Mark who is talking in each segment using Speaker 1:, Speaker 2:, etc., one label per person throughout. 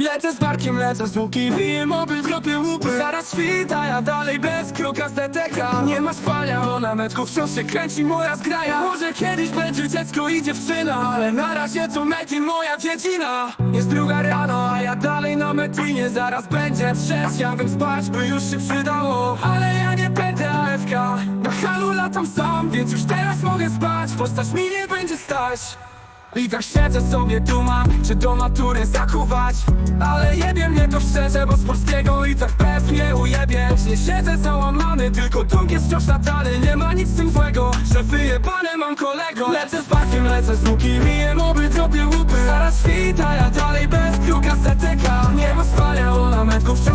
Speaker 1: Lecę z barkiem, lecę z łukiem Biję moby, dropię łupy. Zaraz świta, ja dalej bez kroka z DTK Nie ma spania, ona metko wciąż się kręci moja zgraja. Może kiedyś będzie dziecko i dziewczyna Ale na razie to mety moja dziedzina. Jest druga rano, a ja dalej na metinie Zaraz będzie trzecia, chciałbym spać, by już się przydało. Ale ja nie będę AFK. Na halu latam sam, więc już teraz mogę spać. Postać mi nie będzie stać i tak siedzę sobie tu mam, czy do matury zakuwać? Ale jebie mnie to szczerze, bo z polskiego i tak pewnie ujebie. Nie siedzę załamany, tylko dług jest wciąż latany Nie ma nic z tym złego, że wyjebane mam kolego. Lecę z barkiem, lecę z łuki, miję moby, dropię łupy. Zaraz świta, ja dalej bez piłka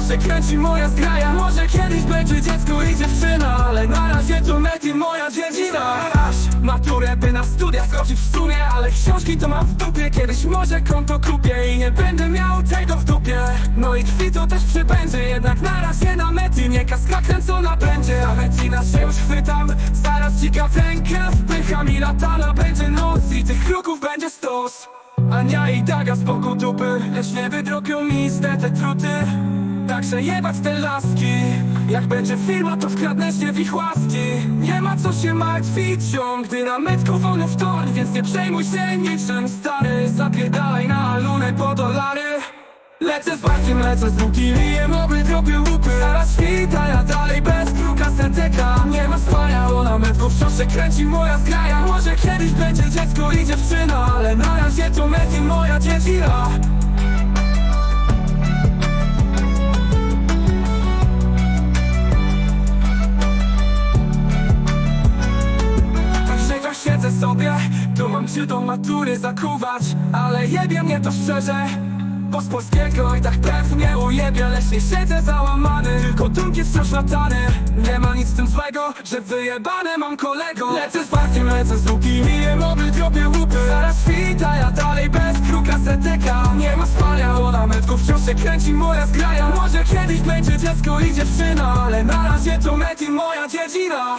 Speaker 1: się kręci moja zgraja. Może kiedyś będzie dziecko i dziewczyna Ale na razie to mety moja dziedzina. Aż maturę by na studia skoczyć w sumie Ale książki to mam w dupie. Kiedyś może konto kupię i nie będę miał tego w dupie. No i krwi to też przybędzie Jednak na razie na mety nie kaska kręcona będzie A metina się już chwytam Zaraz ci rękę wpycham i latana będzie noc I tych kruków będzie stos. Ania i Daga z boku dupy Lecz nie wydrobią mi z te truty Także jebać te laski. Jak będzie firma to wkradnę się w ich łaski. Nie ma co się martwić ciąg Gdy na metku wolno w Więc nie przejmuj się niczym stary. Zapierdalaj na lunę po dolary. Lecę z barkiem, lecę z długi Liję moby, dropię łupy Zaraz świta, ja dalej bez kruka seteka Nie ma spania, ona metku wciąż się kręci moja zgraja. Może kiedyś będzie dziecko i dziewczyna Ale na razie to mety moja dziedzina sobie Tu mam się do matury zakuwać Ale jebie mnie to szczerze. Bo z polskiego i tak pewnie ujebie Lecz nie siedzę załamany Tylko jest wciąż latany Nie ma nic z tym złego Że wyjebane mam kolego. Lecę z barkiem, lecę z łuki Miję moby, dropię łupy. Zaraz świta, ja dalej bez kruka setyka Nie ma spania, ona metku wciąż się kręci moja zgraja. Może kiedyś będzie dziecko i dziewczyna Ale na razie to mety moja dziedzina